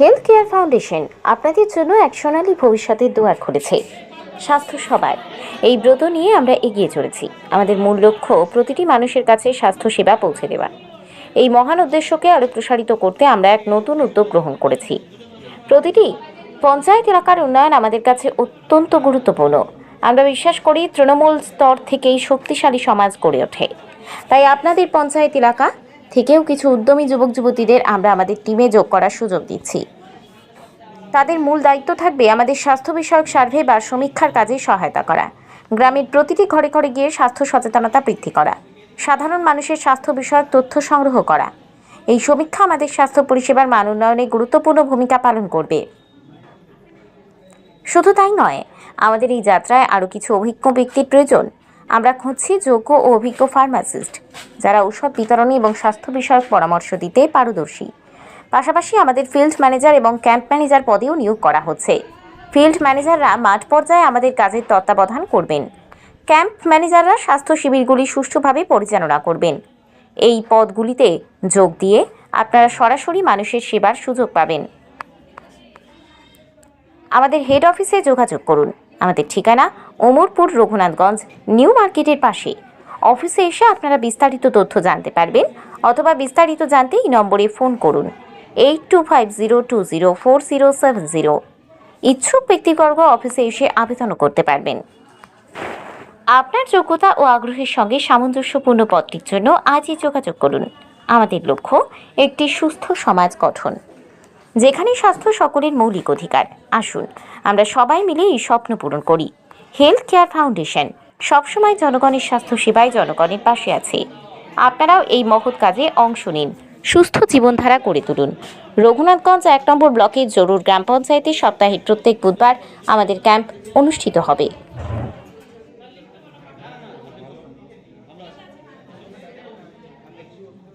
Health care foundation আপনাদের জন্য এক সোনালী ভবিষ্যতের দুয়ার খুলেছে। স্বাস্থ্য সবার। এই ব্রত নিয়ে আমরা এগিয়ে চলেছি। আমাদের মূল লক্ষ্য প্রতিটি মানুষের কাছে স্বাস্থ্য সেবা পৌঁছে দেওয়া। এই মহান উদ্দেশ্যকে আরও প্রসারিত করতে আমরা এক নতুন উদ্যোগ গ্রহণ করেছি। প্রতিটি পঞ্চায়েত এলাকার উন্নয়ন আমাদের কাছে অত্যন্ত গুরুত্বপূর্ণ। আমরা বিশ্বাস করি তৃণমূল স্তর থেকেই শক্তিশালী সমাজ গড়ে ওঠে। তাই আপনাদের পঞ্চায়েত এলাকা থেকেও কিছু উদ্যমী যুবক যুবতীদের আমরা আমাদের টিমে যোগ করার সুযোগ দিচ্ছি। তাদের মূল দায়িত্ব থাকবে আমাদের স্বাস্থ্য বিষয়ক সার্ভে বা সমীক্ষার কাজে সহায়তা করা। গ্রামের প্রতিটি ঘরে ঘরে গিয়ে স্বাস্থ্য সচেতনতা বৃদ্ধি করা। সাধারণ মানুষের স্বাস্থ্য বিষয়ক তথ্য সংগ্রহ করা। এই সমীক্ষা আমাদের স্বাস্থ্য পরিষেবার মান উন্নয়নে গুরুত্বপূর্ণ ভূমিকা পালন করবে। শুধু তাই নয়, আমাদের এই যাত্রায় আরও কিছু অভিজ্ঞ ব্যক্তির প্রয়োজন। আমরা খুঁজছি যোগ্য ও অভিজ্ঞ ফার্মাসিস্ট যারা ঔষধ বিতরণী এবং স্বাস্থ্য বিষয়ক পরামর্শ দিতে পারদর্শী। পাশাপাশি আমাদের ফিল্ড ম্যানেজার এবং ক্যাম্প ম্যানেজার পদেও নিয়োগ করা হচ্ছে। ফিল্ড ম্যানেজাররা মাঠ পর্যায়ে আমাদের কাজের তত্ত্বাবধান করবেন। ক্যাম্প ম্যানেজাররা স্বাস্থ্য শিবিরগুলি সুষ্ঠুভাবে পরিচালনা করবেন। এই পদগুলিতে যোগ দিয়ে আপনারা সরাসরি মানুষের সেবার সুযোগ পাবেন। আমাদের হেড অফিসে যোগাযোগ করুন। আমাদের ঠিকানা ওমরপুর রঘুনাথগঞ্জ, নিউ মার্কেটের পাশে। অফিসে এসে আপনারা বিস্তারিত তথ্য জানতে পারবেন অথবা বিস্তারিত জানতে এই নম্বরে ফোন করুন। Eight two five zero two zero four zero seven zero. ইচ্ছুক ব্যক্তিবর্গ অফিসে এসে আবেদনও করতে পারবেন। আপনার যোগ্যতা ও আগ্রহের সঙ্গে সামঞ্জস্যপূর্ণ পদটির জন্য আজই যোগাযোগ করুন। আমাদের লক্ষ্য, একটি সুস্থ সমাজ গঠন। যেখানে স্বাস্থ্য সকলের মৌলিক অধিকার। আসুন, আমরা সবাই মিলে এই স্বপ্ন পূরণ করি। হেলথ কেয়ার ফাউন্ডেশন সবসময় জনগণের স্বাস্থ্য সেবায় জনগণের পাশে আছে। আপনারাও এই মহৎ কাজে অংশ নিন, সুস্থ জীবনধারা করে তুলুন। রঘুনাথগঞ্জ এক নম্বর ব্লকের জরুর গ্রাম পঞ্চায়েতে সপ্তাহের প্রত্যেক বুধবার আমাদের ক্যাম্প অনুষ্ঠিত হবে।